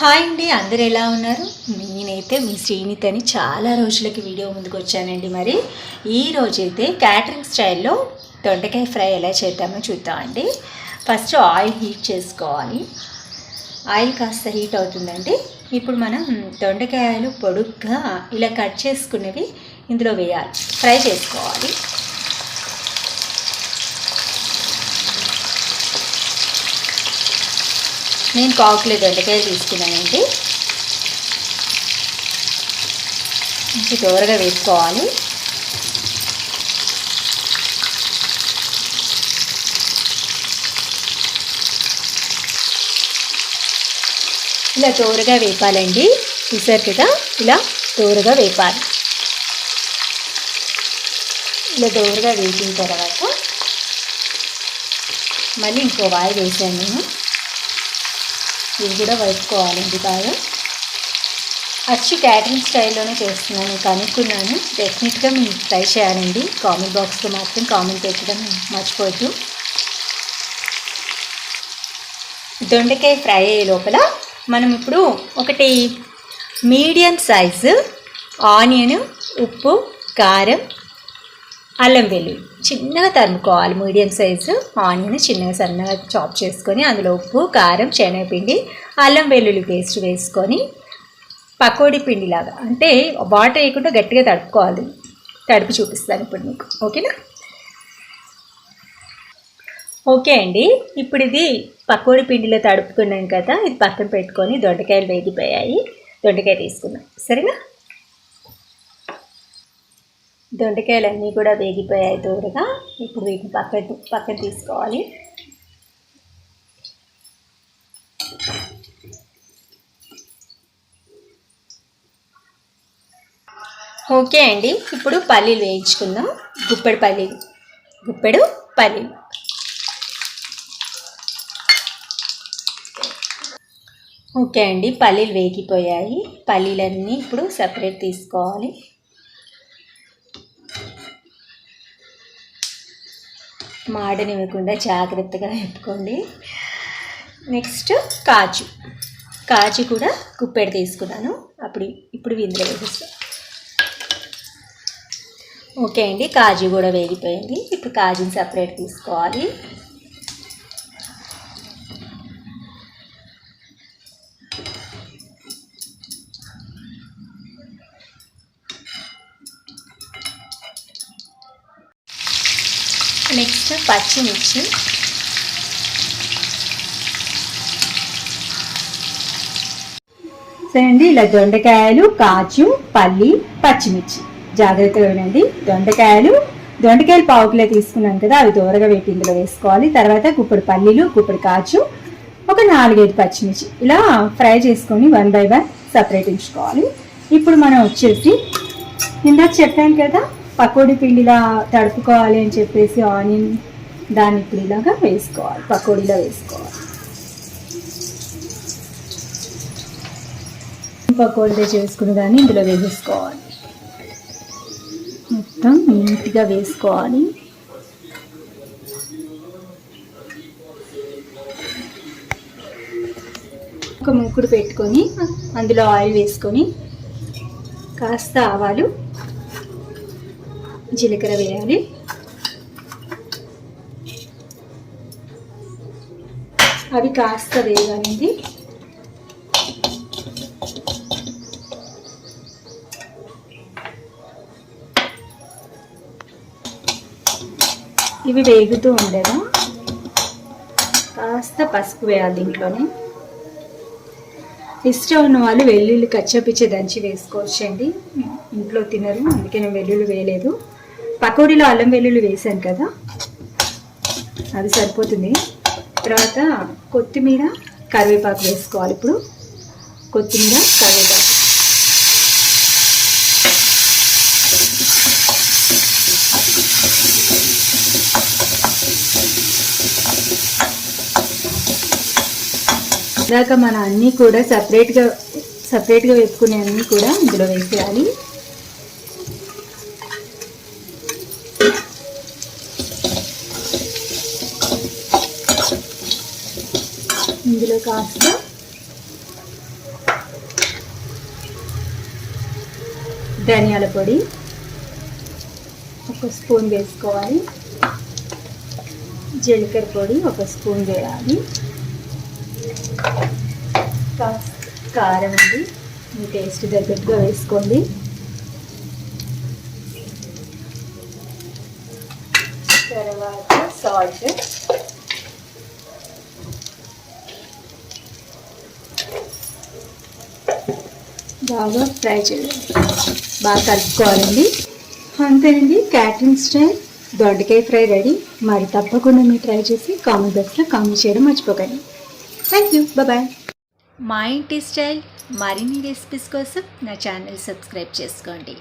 Hi అండి అందరు ఎలా ఉన్నారు? నేనైతే మీ శ్రీనితని చాలా రోజులకి వీడియో ముందుకు వచ్చానండి మరి. ఈ రోజైతే క్యాటరింగ్ స్టైల్లో దొండకాయ ఫ్రై ఎలా చేద్దామో చూద్దామండి ఫస్ట్ ఆయిల్ హీట్ చేసుకోవాలి. ఆయిల్ కాస్త హీట్ అవుతుందండి. ఇప్పుడు మనం దొండకాయలు పొడుగ్గా ఇలా కట్ చేసుకునేవి ఇందులో వేయాలి. ఫ్రై చేసుకోవాలి. నేను పావుకిలో దొండకాయలు తీసుకున్నానండి. ఇంకా దూరగా వేసుకోవాలి. ఇలా దూరగా వేపాలండి. చూసారు కదా ఇలా దూరగా వేపాలి. ఇలా దూరగా వేసిన తర్వాత మళ్ళీ ఇంకో వాయి వేసాను నేను ఇవి కూడా వేసుకోవాలండి బాగా. అచ్చు క్యాటరింగ్ స్టైల్లోనే చేస్తున్నాను కనుక్కున్నాను. డెఫినెట్గా మీరు ట్రై చేయాలండి. కామెంట్ బాక్స్లో మాత్రం కామెంట్ పెట్టడం మర్చిపోద్దు దొండకాయ ఫ్రై అయ్యే లోపల మనం ఇప్పుడు ఒకటి మీడియం సైజు ఆనియన్ ఉప్పు కారం అల్లం వెల్లుల్లి. చిన్నగా తరుముకోవాలి. Medium size. ఆనియన్ చిన్నగా సన్నగా చాప్ చేసుకొని అందులో ఉప్పు కారం శనగపిండి అల్లం వెల్లుల్లి పేస్ట్ వేసుకొని పకోడీ పిండిలాగా అంటే వాటర్ వేయకుండా గట్టిగా తడుపుకోవాలి. తడిపి చూపిస్తాను ఇప్పుడు మీకు. ఓకేనా? ఓకే అండి. ఇప్పుడు ఇది పకోడీ పిండిలో తడుపుకున్నాం కదా. ఇది పక్కన పెట్టుకొని దొండకాయలు వేగిపోయాయి. దొండకాయ తీసుకున్నాం సరేనా? దొండకాయలు అన్నీ కూడా వేగిపోయాయి దూరగా ఇప్పుడు వీటిని పక్కన పక్కన తీసుకోవాలి. ఓకే అండి. ఇప్పుడు పల్లీలు వేయించుకుందాం. గుప్పెడు పల్లీలు. గుప్పెడు పల్లీలు. ఓకే అండి. పల్లీలు వేగిపోయాయి. పల్లీలన్నీ ఇప్పుడు సపరేట్ తీసుకోవాలి. మాడనివ్వకుండా జాగ్రత్తగా పెట్టుకోండి. నెక్స్ట్ కాజు. కాజు కూడా కుప్పెడు తీసుకున్నాను. అప్పుడు ఇప్పుడు ఇందులో వేసేస్తాను ఓకే అండి కాజు కూడా వేగిపోయింది. ఇప్పుడు కాజుని సపరేట్ తీసుకోవాలి. నెక్స్ట్ పచ్చిమిర్చి సరే అండి ఇలా దొండకాయలు కాచు పల్లి పచ్చిమిర్చి. జాగ్రత్తగా వినండి దొండకాయలు దొండకాయలు పావు కిలో తీసుకున్నాం కదా అవి దూరగా పెట్టి ఇందులో వేసుకోవాలి. తర్వాత గుప్పడి పల్లీలు గుప్పడి కాచు ఒక నాలుగైదు పచ్చిమిర్చి. ఇలా ఫ్రై చేసుకొని వన్ బై వన్ సపరేట్ ఉంచుకోవాలి. ఇప్పుడు మనం వచ్చేసి ఇందాక చెప్పాను కదా పకోడీ పిండిలా తడుపుకోవాలి అని చెప్పేసి ఆనియన్ దాన్ని ఇప్పుడు ఇలాగా వేసుకోవాలి పకోడీలో వేసుకోవాలి. పకోడీలో చేసుకుని దాన్ని ఇందులో వేసేసుకోవాలి. మొత్తం నీట్గా వేసుకోవాలి. ఒక మూకుడు పెట్టుకొని అందులో ఆయిల్ వేసుకొని కాస్త ఆవాలు జీలకర్ర వేయాలి. అవి కాస్త వేగాలండి. ఇవి వేగుతూ ఉండేదా కాస్త పసుపు వేయాలి దీంట్లోనే. ఇష్టం ఉన్న వాళ్ళు వెల్లుల్లి కచ్చపిచ్చే దంచి వేసుకోవచ్చండి. ఇంట్లో తినరు అందుకే నేను వెల్లుల్లి వేయలేదు. పకోడీలో అల్లం వెల్లుల్లి వేసాను కదా అది సరిపోతుంది. తర్వాత కొత్తిమీర కరివేపాకు వేసుకోవాలి ఇప్పుడు. కొత్తిమీర కరివేపాకు. ఇందాక మన అన్నీ కూడా సపరేట్గా సపరేట్గా వేసుకునే అన్నీ కూడా ఇందులో వేసేయాలి. ఇందులో కాస్త ధనియాల పొడి ఒక స్పూన్ వేసుకోవాలి. జీలకర్ర పొడి ఒక స్పూన్ వేయాలి. కారం ఉంది. మీ టేస్ట్ దగ్గరగా వేసుకోండి. తర్వాత సాల్ట్. బాగా ఫ్రై చేయాలి. బాగా కలుపుకోవాలండి. అంతేనండి క్యాటరింగ్ స్టైల్. దొండకాయ ఫ్రై రెడీ. మరి తప్పకుండా మీరు ట్రై చేసి కామెంట్ బాక్స్లో కామెంట్ చేయడం మర్చిపోకండి. థ్యాంక్ యూ బాయ్ మా ఇంటి స్టైల్ మరిన్ని రెసిపీస్ కోసం నా ఛానల్ సబ్స్క్రైబ్ చేసుకోండి.